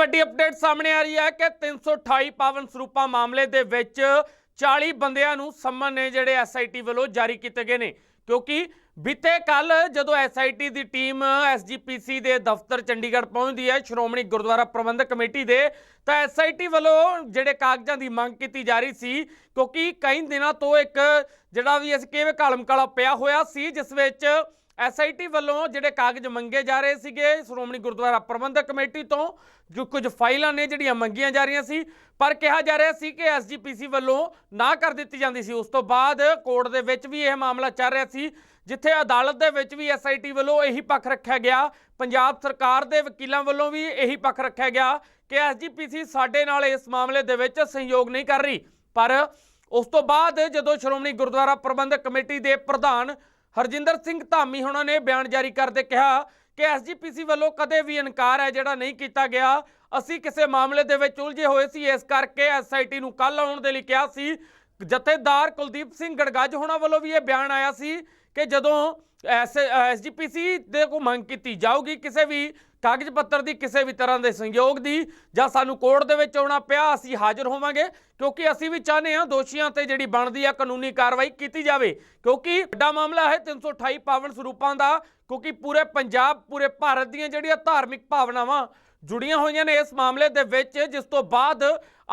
ਵੱਡੀ ਅਪਡੇਟ ਸਾਹਮਣੇ ਆ ਰਹੀ ਹੈ ਕਿ 328 ਪਾਵਨ ਸਰੂਪਾ ਮਾਮਲੇ ਦੇ ਵਿੱਚ 40 ਬੰਦਿਆਂ ਨੂੰ ਸੰਮਨ ਨੇ ਜਿਹੜੇ ਐਸਆਈਟੀ ਵੱਲੋਂ ਜਾਰੀ ਕੀਤੇ ਗਏ ਨੇ। ਕਿਉਂਕਿ ਬੀਤੇ ਕੱਲ ਜਦੋਂ ਐਸਆਈਟੀ ਦੀ ਟੀਮ ਐਸਜੀਪੀਸੀ ਦੇ ਦਫ਼ਤਰ ਚੰਡੀਗੜ੍ਹ ਪਹੁੰਚਦੀ ਹੈ, ਸ਼੍ਰੋਮਣੀ ਗੁਰਦੁਆਰਾ ਪ੍ਰਬੰਧਕ ਕਮੇਟੀ ਦੇ, ਤਾਂ ਐਸਆਈਟੀ ਵੱਲੋਂ ਜਿਹੜੇ ਕਾਗਜ਼ਾਂ ਦੀ ਮੰਗ ਕੀਤੀ ਜਾ ਰਹੀ ਸੀ, ਕਿਉਂਕਿ ਕਈ ਦਿਨਾਂ ਤੋਂ ਇੱਕ ਜਿਹੜਾ ਵੀ ਅਸੀਂ ਕਿਵੇਂ ਕਾਲਮ ਕਾਲਾ ਪਿਆ ਹੋਇਆ ਸੀ, ਜਿਸ ਵਿੱਚ ਐਸਆਈਟੀ ਵੱਲੋਂ ਜਿਹੜੇ ਕਾਗਜ਼ ਮੰਗੇ ਜਾ ਰਹੇ ਸੀਗੇ, ਸ਼੍ਰੋਮਣੀ ਗੁਰਦੁਆਰਾ ਪ੍ਰਬੰਧਕ ਕਮੇਟੀ ਤੋਂ, ਜੋ ਕੁਝ ਫਾਈਲਾਂ ਨੇ ਜਿਹੜੀਆਂ ਮੰਗੀਆਂ ਜਾ ਰਹੀਆਂ ਸੀ, ਪਰ ਕਿਹਾ ਜਾ ਰਿਹਾ ਸੀ ਕਿ ਐਸਜੀਪੀਸੀ ਵੱਲੋਂ ਨਾ ਕਰ ਦਿੱਤੀ ਜਾਂਦੀ ਸੀ। ਉਸ ਤੋਂ ਬਾਅਦ ਕੋਰਟ ਦੇ ਵਿੱਚ ਵੀ ਇਹ ਮਾਮਲਾ ਚੱਲ ਰਿਹਾ ਸੀ, ਜਿੱਥੇ ਅਦਾਲਤ ਦੇ ਵਿੱਚ ਵੀ ਐਸਆਈਟੀ ਵੱਲੋਂ ਇਹੀ ਪੱਖ ਰੱਖਿਆ ਗਿਆ। ਪੰਜਾਬ ਸਰਕਾਰ ਦੇ ਵਕੀਲਾਂ ਵੱਲੋਂ ਵੀ ਇਹੀ ਪੱਖ ਰੱਖਿਆ ਗਿਆ ਕਿ ਐਸਜੀਪੀਸੀ ਸਾਡੇ ਨਾਲ ਇਸ ਮਾਮਲੇ ਦੇ ਵਿੱਚ ਸਹਿਯੋਗ ਨਹੀਂ ਕਰ ਰਹੀ। ਪਰ ਉਸ ਤੋਂ ਬਾਅਦ ਜਦੋਂ ਸ਼੍ਰੋਮਣੀ ਗੁਰਦੁਆਰਾ ਪ੍ਰਬੰਧਕ ਕਮੇਟੀ ਦੇ ਪ੍ਰਧਾਨ ਹਰਜਿੰਦਰ ਸਿੰਘ ਧਾਮੀ ਹੋਣਾ ਨੇ ਬਿਆਨ ਜਾਰੀ ਕਰਦੇ ਕਿਹਾ ਕਿ ਐਸਜੀਪੀਸੀ ਵੱਲੋਂ ਕਦੇ ਵੀ ਇਨਕਾਰ ਹੈ ਜਿਹੜਾ ਨਹੀਂ ਕੀਤਾ ਗਿਆ। ਅਸੀਂ ਕਿਸੇ ਮਾਮਲੇ ਦੇ ਵਿੱਚ ਉਲਝੇ ਹੋਏ ਸੀ, ਇਸ ਕਰਕੇ ਐਸਆਈਟੀ ਨੂੰ ਕੱਲ ਆਉਣ ਦੇ ਲਈ ਕਿਹਾ ਸੀ। ਜਥੇਦਾਰ ਕੁਲਦੀਪ ਸਿੰਘ ਗੜਗੱਜ ਹੋਣਾ ਵੱਲੋਂ ਵੀ ਇਹ ਬਿਆਨ ਆਇਆ ਸੀ ਕਿ ਜਦੋਂ ਐਸਜੀਪੀਸੀ ਦੇ ਕੋ ਮੰਗ ਕੀਤੀ ਜਾਊਗੀ ਕਿਸੇ ਵੀ ਕਾਗਜ਼ ਪੱਤਰ ਦੀ, ਕਿਸੇ ਵੀ ਤਰ੍ਹਾਂ ਦੇ ਸੰਯੋਗ ਦੀ, ਜਾਂ ਸਾਨੂੰ ਕੋਰਟ ਦੇ ਵਿੱਚ ਆਉਣਾ ਪਿਆ, ਅਸੀਂ ਹਾਜ਼ਰ ਹੋਵਾਂਗੇ, ਕਿਉਂਕਿ ਅਸੀਂ ਵੀ ਚਾਹੁੰਦੇ ਹਾਂ ਦੋਸ਼ੀਆਂ ਤੇ ਜਿਹੜੀ ਬਣਦੀ ਆ ਕਾਨੂੰਨੀ ਕਾਰਵਾਈ ਕੀਤੀ ਜਾਵੇ। ਕਿਉਂਕਿ ਵੱਡਾ ਮਾਮਲਾ ਹੈ 328 ਪਾਵਨ ਸਰੂਪਾਂ ਦਾ, ਕਿਉਂਕਿ ਪੂਰੇ ਪੰਜਾਬ, ਪੂਰੇ ਭਾਰਤ ਦੀਆਂ ਜਿਹੜੀਆਂ ਧਾਰਮਿਕ ਭਾਵਨਾਵਾਂ ਜੁੜੀਆਂ ਹੋਈਆਂ ਨੇ ਇਸ ਮਾਮਲੇ ਦੇ ਵਿੱਚ, ਜਿਸ ਤੋਂ ਬਾਅਦ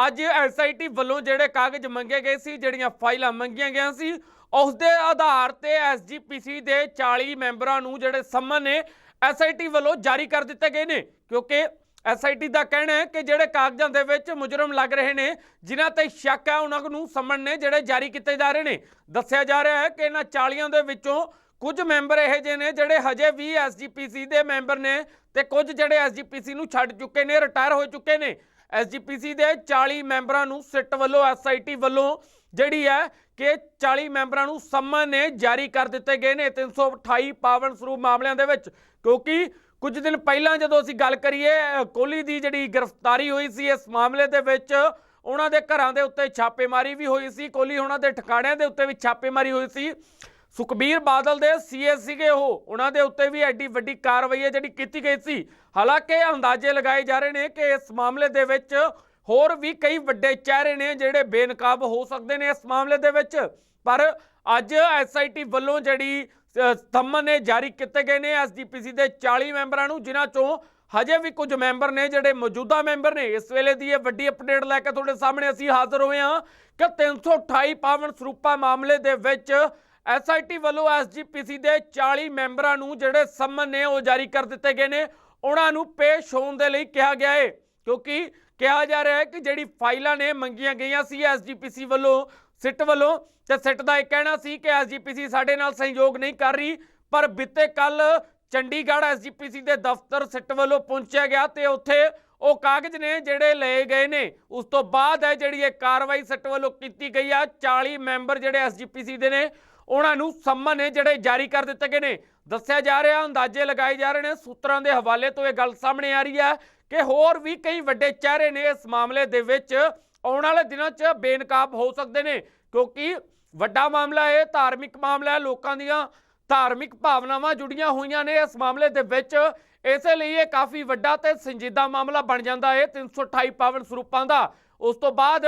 ਅੱਜ ਐਸਆਈਟੀ ਵੱਲੋਂ ਜਿਹੜੇ ਕਾਗਜ਼ ਮੰਗੇ ਗਏ ਸੀ, ਜਿਹੜੀਆਂ ਫਾਈਲਾਂ ਮੰਗੀਆਂ ਗਈਆਂ ਸੀ ਉਸ ਦੇ ਆਧਾਰ ਤੇ ਐਸਜੀਪੀਸੀ ਦੇ 40 ਮੈਂਬਰਾਂ ਨੂੰ ਜਿਹੜੇ ਸਮਨ ਨੇ ਐਸਆਈਟੀ ਵੱਲੋਂ ਜਾਰੀ ਕਰ ਦਿੱਤੇ ਗਏ ਨੇ। ਕਿਉਂਕਿ ਐਸਆਈਟੀ ਦਾ ਕਹਿਣਾ ਹੈ ਕਿ ਜਿਹੜੇ ਕਾਗਜ਼ਾਂ ਦੇ ਵਿੱਚ ਮੁਜਰਮ ਲੱਗ ਰਹੇ ਨੇ, ਜਿਨ੍ਹਾਂ ਤੇ ਸ਼ੱਕ ਹੈ, ਉਹਨਾਂ ਨੂੰ ਸਮਨ ਨੇ ਜਿਹੜੇ ਜਾਰੀ ਕੀਤੇ ਜਾ ਰਹੇ ਨੇ। ਦੱਸਿਆ ਜਾ ਰਿਹਾ ਹੈ ਕਿ ਇਹਨਾਂ 40 ਦੇ ਵਿੱਚੋਂ ਕੁਝ ਮੈਂਬਰ ਇਹੋ ਜਿਹੇ ਨੇ, ਜਿਹੜੇ ਹਜੇ ਵੀ ਐਸਜੀਪੀਸੀ ਦੇ ਮੈਂਬਰ ਨੇ ਤੇ ਕੁਝ ਜਿਹੜੇ ਐਸਜੀਪੀਸੀ ਨੂੰ ਛੱਡ ਚੁੱਕੇ ਨੇ, ਰਿਟਾਇਰ ਹੋ ਚੁੱਕੇ ਨੇ। ਐਸਜੀਪੀਸੀ ਦੇ 40 ਮੈਂਬਰਾਂ ਨੂੰ ਸਿੱਟ ਵੱਲੋਂ ਐਸਆਈਟੀ ਵੱਲੋਂ ਜਿਹੜੀ ਹੈ ਕਿ 40 ਮੈਂਬਰਾਂ ਨੂੰ ਸੰਮਨ ਨੇ ਜਾਰੀ ਕਰ ਦਿੱਤੇ ਗਏ ਨੇ 328 ਪਾਵਨ ਸਰੂਪ ਮਾਮਲਿਆਂ ਦੇ ਵਿੱਚ, ਕਿਉਂਕਿ ਕੁਝ ਦਿਨ ਪਹਿਲਾਂ ਜਦੋਂ ਅਸੀਂ ਗੱਲ ਕਰੀਏ ਕੋਹਲੀ ਦੀ ਜਿਹੜੀ ਗ੍ਰਿਫਤਾਰੀ ਹੋਈ ਸੀ, ਇਸ ਮਾਮਲੇ ਦੇ ਵਿੱਚ ਉਹਨਾਂ ਦੇ ਘਰਾਂ ਦੇ ਉੱਤੇ ਛਾਪੇਮਾਰੀ ਵੀ ਹੋਈ ਸੀ, ਕੋਹਲੀ ਉਹਨਾਂ ਦੇ ਠਿਕਾਣਿਆਂ ਦੇ ਉੱਤੇ ਵੀ ਛਾਪੇਮਾਰੀ ਹੋਈ ਸੀ। ਸੁਖਬੀਰ ਬਾਦਲ ਦੇ ਸੀਐਸ ਸੀਗੇ ਉਹ, ਉਹਨਾਂ ਦੇ ਉੱਤੇ ਵੀ ਐਡੀ ਵੱਡੀ ਕਾਰਵਾਈ ਹੈ ਜਿਹੜੀ ਕੀਤੀ ਗਈ ਸੀ। ਹਾਲਾਂਕਿ ਅੰਦਾਜ਼ੇ ਲਗਾਏ ਜਾ ਰਹੇ ਨੇ ਕਿ ਇਸ ਮਾਮਲੇ ਦੇ ਵਿੱਚ ਹੋਰ ਵੀ ਕਈ ਵੱਡੇ ਚਿਹਰੇ ਨੇ ਜਿਹੜੇ ਬੇਨਕਾਬ ਹੋ ਸਕਦੇ ਨੇ ਇਸ ਮਾਮਲੇ ਦੇ ਵਿੱਚ। ਪਰ ਅੱਜ ਐਸਆਈਟੀ ਵੱਲੋਂ ਜਿਹੜੀ ਸਥੰਮਨ ਨੇ ਜਾਰੀ ਕੀਤੇ ਗਏ ਨੇ ਐਸਜੀਪੀਸੀ ਦੇ 40 ਮੈਂਬਰਾਂ ਨੂੰ, ਜਿਨ੍ਹਾਂ ਚੋਂ ਹਜੇ ਵੀ ਕੁਝ ਮੈਂਬਰ ਨੇ ਜਿਹੜੇ ਮੌਜੂਦਾ ਮੈਂਬਰ ਨੇ, ਇਸ ਵੇਲੇ ਦੀ ਇਹ ਵੱਡੀ ਅਪਡੇਟ ਲੈ ਕੇ ਤੁਹਾਡੇ ਸਾਹਮਣੇ ਅਸੀਂ ਹਾਜ਼ਰ ਹੋਏ ਹਾਂ ਕਿ 328 ਪਾਵਨ ਸਰੂਪਾ ਮਾਮਲੇ ਦੇ ਵਿੱਚ ਐਸਆਈਟੀ ਵੱਲੋਂ ਐਸਜੀਪੀਸੀ ਦੇ 40 ਮੈਂਬਰਾਂ ਨੂੰ ਜਿਹੜੇ ਸੰਮਨ ਨੇ ਉਹ ਜਾਰੀ ਕਰ ਦਿੱਤੇ ਗਏ ਨੇ। ਉਹਨਾਂ ਨੂੰ ਪੇਸ਼ ਹੋਣ ਦੇ ਲਈ ਕਿਹਾ ਗਿਆ ਹੈ ਕਿਉਂਕਿ ਕਿਹਾ ਜਾ ਰਿਹਾ ਹੈ ਕਿ ਜਿਹੜੀ ਫਾਈਲਾਂ ਨੇ ਮੰਗੀਆਂ ਗਈਆਂ ਸੀ ਐਸਜੀਪੀਸੀ ਵੱਲੋਂ, ਸਿੱਟ ਵੱਲੋਂ, ਤੇ ਸਿੱਟ ਦਾ ਇਹ ਕਹਿਣਾ ਸੀ ਕਿ ਐਸਜੀਪੀਸੀ ਸਾਡੇ ਨਾਲ ਸਹਿਯੋਗ ਨਹੀਂ ਕਰ ਰਹੀ, ਪਰ ਬੀਤੇ ਕੱਲ ਚੰਡੀਗੜ੍ਹ ਐਸਜੀਪੀਸੀ ਦੇ ਦਫ਼ਤਰ ਸਿੱਟ ਵੱਲੋਂ ਪਹੁੰਚਿਆ ਗਿਆ ਤੇ ਉੱਥੇ ਉਹ ਕਾਗਜ਼ ਨੇ ਜਿਹੜੇ ਲਏ ਗਏ ਨੇ, ਉਸ ਤੋਂ ਬਾਅਦ ਹੈ ਜਿਹੜੀ ਇਹ ਕਾਰਵਾਈ ਸਿੱਟ ਵੱਲੋਂ ਕੀਤੀ ਗਈ ਆ 40 ਮੈਂਬਰ ਜਿਹੜੇ ਐਸਜੀਪੀਸੀ ਦੇ ਨੇ, ਉਹਨਾਂ ਨੂੰ ਸੰਮਨ ਨੇ ਜਿਹੜੇ ਜਾਰੀ ਕਰ ਦਿੱਤੇ ਗਏ ਨੇ। ਦੱਸਿਆ ਜਾ ਰਿਹਾ, ਅੰਦਾਜ਼ੇ ਲਗਾਏ ਜਾ ਰਹੇ ਨੇ, ਸੂਤਰਾਂ ਦੇ ਹਵਾਲੇ ਤੋਂ ਇਹ ਗੱਲ ਸਾਹਮਣੇ ਆ ਰਹੀ ਹੈ ਕਿ ਹੋਰ ਵੀ ਕਈ ਵੱਡੇ ਚਿਹਰੇ ਨੇ ਇਸ ਮਾਮਲੇ ਦੇ ਵਿੱਚ। ਆਉਣ ਵਾਲੇ ਦਿਨਾਂ 'ਚ ਬੇਨਕਾਬ ਹੋ ਸਕਦੇ ਨੇ, ਕਿਉਂਕਿ ਵੱਡਾ ਮਾਮਲਾ ਇਹ, ਧਾਰਮਿਕ ਮਾਮਲਾ ਹੈ, ਲੋਕਾਂ ਦੀਆਂ ਧਾਰਮਿਕ ਭਾਵਨਾਵਾਂ ਜੁੜੀਆਂ ਹੋਈਆਂ ਨੇ ਇਸ ਮਾਮਲੇ ਦੇ ਵਿੱਚ। ਇਸੇ ਲਈ ਇਹ ਕਾਫੀ ਵੱਡਾ ਤੇ ਸੰਜੀਦਾ ਮਾਮਲਾ ਬਣ ਜਾਂਦਾ ਹੈ 328 ਪਾਵਨ ਸਰੂਪਾਂ ਦਾ। ਉਸ ਤੋਂ ਬਾਅਦ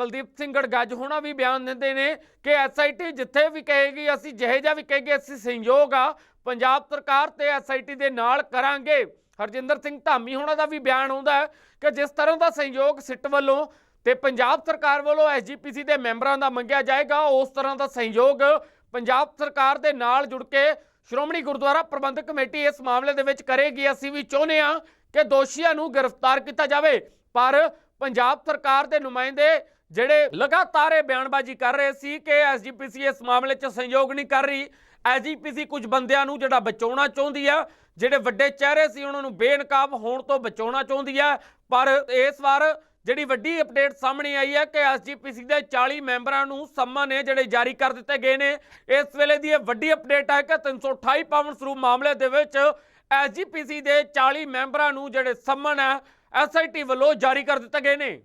ਕੁਲਦੀਪ ਸਿੰਘ ਗੜਗੱਜ ਹੋਣਾ ਵੀ ਬਿਆਨ ਦਿੰਦੇ ਨੇ ਕਿ ਐਸਆਈਟੀ ਜਿੱਥੇ ਵੀ ਕਹੇਗੀ, ਅਸੀਂ ਜਿਹੇ ਜਿਹਾ ਵੀ ਕਹੇਗੇ, ਅਸੀਂ ਸਹਿਯੋਗ ਆ, ਪੰਜਾਬ ਸਰਕਾਰ ਤੇ ਐਸਆਈਟੀ ਦੇ ਨਾਲ ਕਰਾਂਗੇ। ਹਰਜਿੰਦਰ ਸਿੰਘ ਧਾਮੀ ਹੋਣਾ ਦਾ ਵੀ ਬਿਆਨ ਆਉਂਦਾ ਹੈ ਕਿ ਜਿਸ ਤਰ੍ਹਾਂ ਦਾ ਸਹਿਯੋਗ ਸਿੱਟ ਵੱਲੋਂ ਤੇ ਪੰਜਾਬ ਸਰਕਾਰ ਵੱਲੋਂ ਐਸਜੀਪੀਸੀ ਦੇ ਮੈਂਬਰਾਂ ਦਾ ਮੰਗਿਆ ਜਾਏਗਾ, ਉਸ ਤਰ੍ਹਾਂ ਦਾ ਸਹਿਯੋਗ ਪੰਜਾਬ ਸਰਕਾਰ ਦੇ ਨਾਲ ਜੁੜ ਕੇ ਸ਼੍ਰੋਮਣੀ ਗੁਰਦੁਆਰਾ ਪ੍ਰਬੰਧਕ ਕਮੇਟੀ ਇਸ ਮਾਮਲੇ ਦੇ ਵਿੱਚ ਕਰੇਗੀ। ਅਸੀਂ ਵੀ ਚਾਹੁੰਦੇ ਹਾਂ ਕਿ ਦੋਸ਼ੀਆਂ ਨੂੰ ਗ੍ਰਿਫਤਾਰ ਕੀਤਾ ਜਾਵੇ, ਪਰ ਪੰਜਾਬ ਸਰਕਾਰ ਦੇ ਨੁਮਾਇੰਦੇ ਜਿਹੜੇ ਲਗਾਤਾਰ ਇਹ ਬਿਆਨਬਾਜ਼ੀ ਕਰ ਰਹੇ ਸੀ ਕਿ ਐਸਜੀਪੀਸੀ ਇਸ ਮਾਮਲੇ 'ਚ ਸਹਿਯੋਗ ਨਹੀਂ ਕਰ ਰਹੀ, ਐਸਜੀਪੀਸੀ ਕੁਝ ਬੰਦਿਆਂ ਨੂੰ ਜਿਹੜਾ ਬਚਾਉਣਾ ਚਾਹੁੰਦੀ ਆ, ਜਿਹੜੇ ਵੱਡੇ ਚਿਹਰੇ ਸੀ ਉਹਨਾਂ ਨੂੰ ਬੇਨਕਾਬ ਹੋਣ ਤੋਂ ਬਚਾਉਣਾ ਚਾਹੁੰਦੀ ਆ, ਪਰ ਇਸ ਵਾਰ ਜਿਹੜੀ ਵੱਡੀ ਅਪਡੇਟ ਸਾਹਮਣੇ ਆਈ ਹੈ ਕਿ ਐਸਜੀਪੀਸੀ ਦੇ 40 ਮੈਂਬਰਾਂ ਨੂੰ ਸੰਮਨ ਨੇ ਜਿਹੜੇ ਜਾਰੀ ਕਰ ਦਿੱਤੇ ਗਏ ਨੇ, ਇਸ ਵੇਲੇ ਦੀ ਇਹ ਵੱਡੀ ਅਪਡੇਟ ਹੈ ਕਿ 328 ਪਾਵਨ ਸਰੂਪ ਮਾਮਲੇ ਦੇ ਵਿੱਚ ਐਸਜੀਪੀਸੀ ਦੇ 40 ਮੈਂਬਰਾਂ ਨੂੰ ਜਿਹੜੇ ਸੰਮਨ ਹੈ ਐਸਆਈਟੀ ਵੱਲੋਂ ਜਾਰੀ ਕਰ ਦਿੱਤੇ ਗਏ ਨੇ।